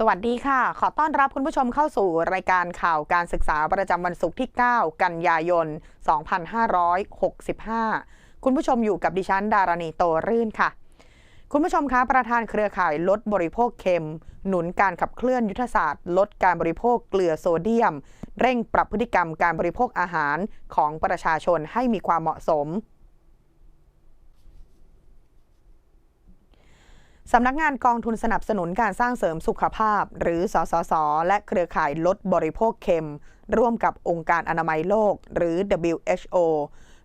สวัสดีค่ะ ขอต้อนรับคุณผู้ชมเข้าสู่รายการข่าวการศึกษาประจำวันศุกร์ที่ 9 กันยายน 2565 คุณผู้ชมอยู่กับดิฉันดารณีโตรื่นค่ะ คุณผู้ชมคะประธานเครือข่ายลดบริโภคเค็ม หนุนการขับเคลื่อนยุทธศาสตร์ ลดการบริโภคเกลือโซเดียม เร่งปรับพฤติกรรมการบริโภคอาหารของประชาชนให้มีความเหมาะสม สำนักงานกองทุนสนับสนุนการสร้างเสริมสุขภาพ หรือ สสส และเครือข่ายลดบริโภคเค็ม ร่วมกับองค์การอนามัยโลก หรือ WHO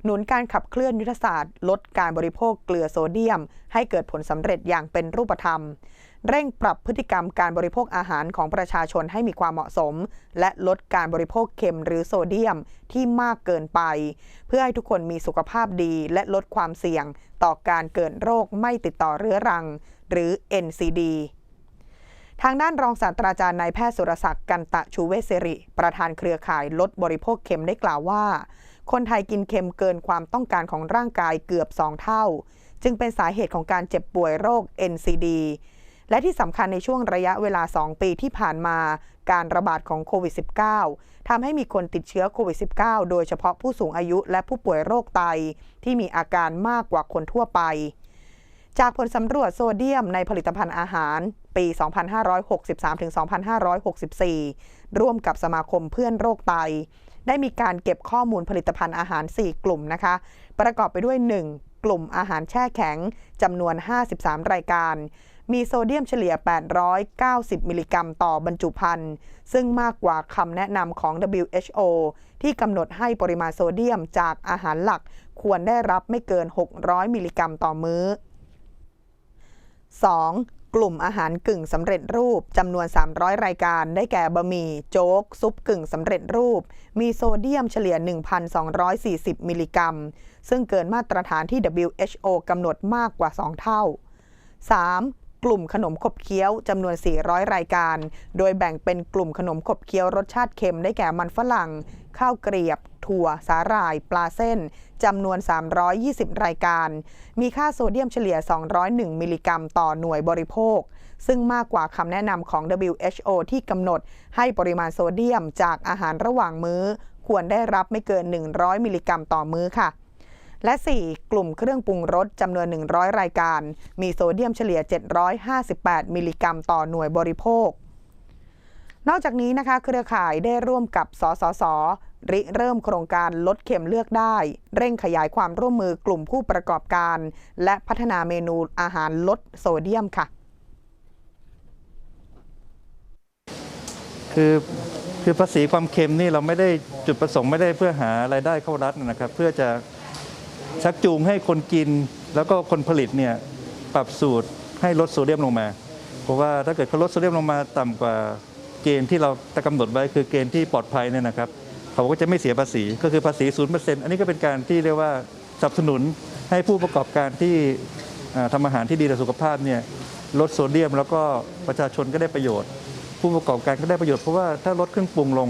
หนุนการขับเคลื่อนยุทธศาสตร์ ลดการบริโภคเกลือโซเดียม ให้เกิดผลสำเร็จอย่างเป็นรูปธรรม เร่งปรับพฤติกรรมการบริโภคอาหารของประชาชนให้มีความเหมาะสม และลดการบริโภคเค็มหรือโซเดียมที่มากเกินไป เพื่อให้ทุกคนมีสุขภาพดีและลดความเสี่ยง ต่อการเกิดโรคไม่ติดต่อเรื้อรัง หรือ NCD ทางด้านรองศาสตราจารย์นายแพทย์สุรศักดิ์กันตะชูเวสิริ ประธานเครือข่ายลดบริโภคเค็มได้กล่าวว่า คนไทยกินเค็มเกินความต้องการของร่างกายเกือบ 2 เท่า จึงเป็นสาเหตุของการเจ็บป่วยโรค NCD และที่สำคัญในช่วงระยะเวลา 2 ปีที่ผ่านมา การระบาดของโควิด -19 ทำให้มีคนติดเชื้อโควิด -19 โดยเฉพาะผู้สูงอายุและผู้ป่วยโรคไต ที่มีอาการมากกว่าคนทั่วไป จากผลสำรวจโซเดียมในผลิตภัณฑ์อาหาร ปี 2563-2564 ร่วมกับสมาคมเพื่อนโรคไต ได้มีการเก็บข้อมูลผลิตภัณฑ์อาหาร 4 กลุ่มนะคะ ประกอบไปด้วย 1. กลุ่มอาหารแช่แข็งจำนวน 53 รายการ มีโซเดียมเฉลี่ย 890 มิลลิกรัมต่อบรรจุภัณฑ์ ซึ่งมากกว่าคำแนะนำของ WHO ที่กำหนดให้ปริมาณโซเดียมจากอาหารหลักควรได้รับไม่เกิน 600 มิลลิกรัมต่อมื้อ 2. กลุ่มอาหารกึ่งสำเร็จรูปจำนวน 300 รายการ ได้แก่บะหมี่โจ๊ก ซุปกึ่งสำเร็จรูป มีโซเดียมเฉลี่ย 1,240 มิลลิกรัม ซึ่งเกินมาตรฐานที่ WHO กำหนดมากกว่า 2 เท่า 3. กลุ่มขนมขบเคี้ยวจำนวน 400 รายการ โดยแบ่งเป็นกลุ่มขนมขบเคี้ยวรสชาติเค็มได้แก่มันฝรั่ง ข้าวเกรียบ ถั่ว สาหร่าย ปลาเส้นจำนวน 320 รายการ มีค่าโซเดียมเฉลี่ย 201 มิลลิกรัมต่อหน่วยบริโภค ซึ่งมากกว่าคำแนะนำของ WHO ที่กำหนดให้ปริมาณโซเดียมจากอาหารระหว่างมื้อ ควรได้รับไม่เกิน 100 มิลลิกรัมต่อมื้อค่ะ และ 4. กลุ่มเครื่องปรุงรสจำนวน 100 รายการ มีโซเดียมเฉลี่ย 758 มิลลิกรัมต่อหน่วยบริโภค นอกจากนี้นะคะ เครือข่ายได้ร่วมกับสสสริเริ่มโครงการลดเค็มเลือกได้ เร่งขยายความร่วมมือกลุ่มผู้ประกอบการ และพัฒนาเมนูอาหารลดโซเดียมค่ะ คือคือภาษีความเค็มนี่เราไม่ได้จุดประสงค์ไม่ได้เพื่อหารายได้เข้ารัฐนะครับ เพื่อจะ ชักจูงให้คนกินแล้วก็คนผลิตเนี่ยปรับสูตรให้ลดโซเดียมลงมา เพราะว่าถ้าเกิดเขาลดโซเดียมลงมาต่ำกว่าเกณฑ์ที่เรากำหนดไว้คือเกณฑ์ที่ปลอดภัยเนี่ยนะครับเขาก็จะไม่เสียภาษีก็คือภาษีศูนย์เปอร์เซ็นต์อันนี้ก็เป็นการที่เรียกว่าสนับสนุนให้ผู้ประกอบการที่อ่าทำอาหารที่ดีต่อสุขภาพเนี่ยลดโซเดียม แล้วก็ประชาชนก็ได้ประโยชน์ ผู้ประกอบการก็ได้ประโยชน์เพราะว่าถ้าลดเครื่องปรุงลง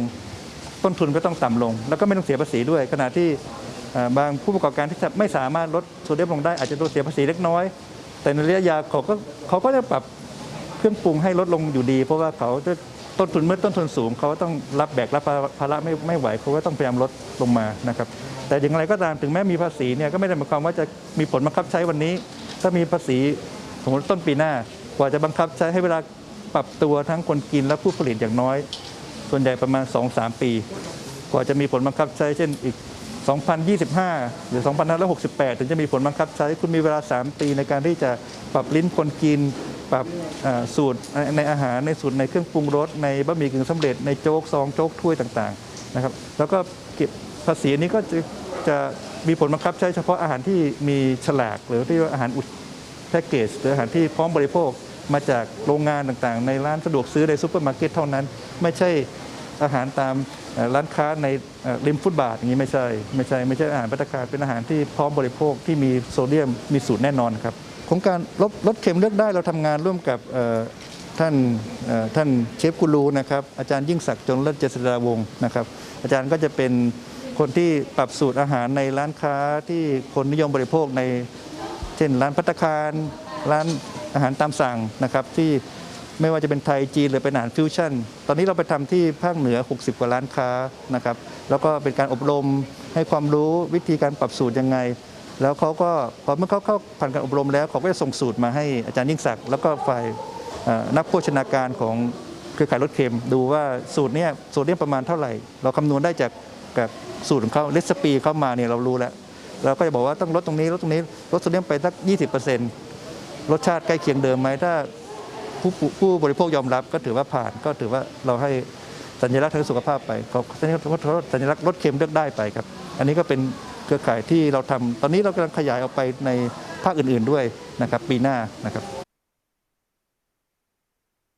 ต้นทุนก็ต้องต่ำลง แล้วก็ไม่ต้องเสียภาษีด้วยขณะที่ บางผู้ประกอบการที่จะไม่สามารถลดโซเดียมลงได้อาจจะโดนเสียภาษีเล็กน้อย แต่ในระยะยาวเขาก็เขาก็จะปรับเครื่องปรุงให้ลดลงอยู่ดี เพราะว่าเขาจะต้นทุนเมื่อต้นทุนสูง เขาก็ต้องรับแบกรับภาระไม่ไม่ไหวเขาก็ต้องพยายามลดลงมานะครับแต่อย่างไรก็ตามถึงแม้มีภาษีเนี่ยก็ไม่ได้หมายความว่าจะมีผลบังคับใช้วันนี้ ถ้ามีภาษีสมมติต้นปีหน้ากว่าจะบังคับใช้ให้เวลาปรับตัวทั้งคนกินและผู้ผลิตอย่างน้อย ส่วนใหญ่ประมาณ 2-3 ปี กว่าจะมีผลบังคับใช้เช่นอีก 2025 หรือ 2568 ถึงจะมีผลบังคับใช้ คุณมีเวลา 3 ปีในการที่จะปรับลิ้นคนกิน ปรับสูตรในอาหาร ในสูตรในเครื่องปรุงรส ในบะหมี่กึ่งสำเร็จ ในโจ๊กซองโจ๊กถ้วยต่างๆ นะครับ แล้วก็เก็บภาษีนี้ก็จะจะมีผลบังคับใช้เฉพาะอาหารที่มีฉลาก หรือที่ว่าอาหารอุดแพ็กเกจหรืออาหารที่พร้อมบริโภคมาจากโรงงานต่างๆ ในร้านสะดวกซื้อในซูเปอร์มาร์เก็ตเท่านั้น ไม่ใช่อาหารตาม ร้านค้าในริมฟุตบาทอย่างนี้ไม่ใช่ไม่ใช่ไม่ใช่อาหารพัตตาคารเป็นอาหารที่พร้อมบริโภคที่มีโซเดียมมีสูตรแน่นอนครับโครงการลดลดเค็มเลือกได้เราทำงานร่วมกับท่านท่านเชฟกูรูนะครับอาจารย์ยิ่งศักดิ์จงเลิศเจษฎาวงศ์นะครับ อาจารย์ก็จะเป็นคนที่ปรับสูตรอาหารในร้านค้าที่คนนิยมบริโภคใน เช่นร้านพัตตาคารร้านอาหารตามสั่งนะครับที่ ไม่ว่าจะเป็นไทยจีนหรือเป็นอาหารฟิวชั่น ตอนนี้เราไปทำที่ภาคเหนือ 60 กว่าร้านค้านะครับ แล้วก็เป็นการอบรมให้ความรู้วิธีการปรับสูตรยังไง แล้วเขาก็พอเมื่อเขาเข้าผ่านการอบรมแล้วเขาก็จะส่งสูตรมาให้อาจารย์ยิ่งศักดิ์แล้วก็ฝ่ายนักโภชนาการของเครือข่ายรถเค็ม ดูว่าสูตรเนี้ยสูตรเนี้ยประมาณเท่าไหร่ เราคำนวณได้จากกับสูตรของเขาเลสปีเข้ามาเนี่ยเรารู้แล้วเราก็จะบอกว่าต้องลดตรงนี้ลดตรงนี้ลดโซเดียมไปสัก 20%รสชาติใกล้เคียงเดิมไหมถ้า ผู้ผู้บริโภคยอมรับก็ถือว่าผ่านก็ถือว่าเราให้สัญลักษณ์ทางสุขภาพไปก็สัญลักษณ์สัญลักษณ์ลดเค็มเลือกได้ไปครับ อันนี้ก็เป็นเครือข่ายที่เราทำตอนนี้เรากำลังขยายออกไปในภาคอื่น ๆด้วยนะครับ ปีหน้านะครับ